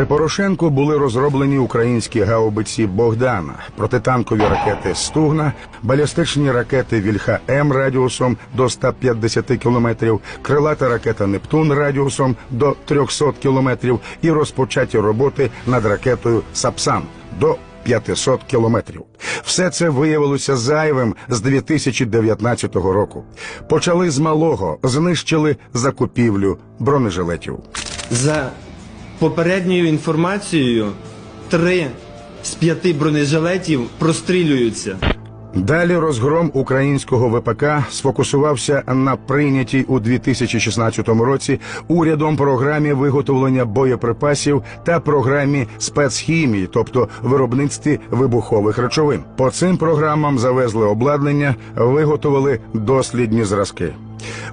При Порошенку були розроблені українські гаубиці Богдана, протитанкові ракети Стугна, балістичні ракети Вільха М радіусом до 150 кілометрів, крилата ракета Нептун радіусом до 300 кілометрів і розпочаті роботи над ракетою Сапсан до 500 кілометрів. Все це виявилося зайвим з 2019 року. Почали з малого, знищили закупівлю бронежилетів. За попередньою інформацією, три з п'яти бронежилетів прострілюються. Далі розгром українського ВПК сфокусувався на прийнятій у 2016 році урядом програмі виготовлення боєприпасів та програмі спецхімії, тобто виробництві вибухових речовин. По цим програмам завезли обладнання, виготовили дослідні зразки.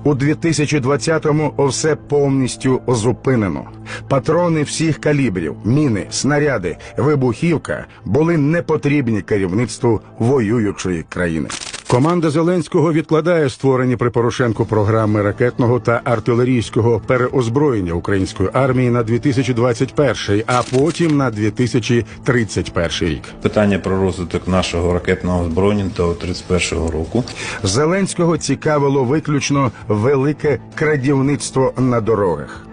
У 2020-му все повністю зупинено. Патрони всіх калібрів, міни, снаряди, вибухівка були непотрібні керівництву воюючої країни. Команда Зеленського відкладає створені при Порошенку програми ракетного та артилерійського переозброєння української армії на 2021, а потім на 2031 рік. Питання про розвиток нашого ракетного озброєння до 31 року. Зеленського цікавило виключно велике крадівництво на дорогах.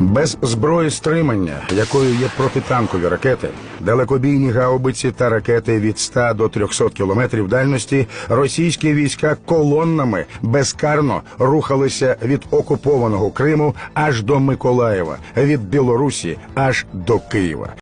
Без зброї стримання, якою є протитанкові ракети, далекобійні гаубиці та ракети від 100 до 300 кілометрів дальності, російські війська колоннами безкарно рухалися від окупованого Криму аж до Миколаєва, від Білорусі аж до Києва.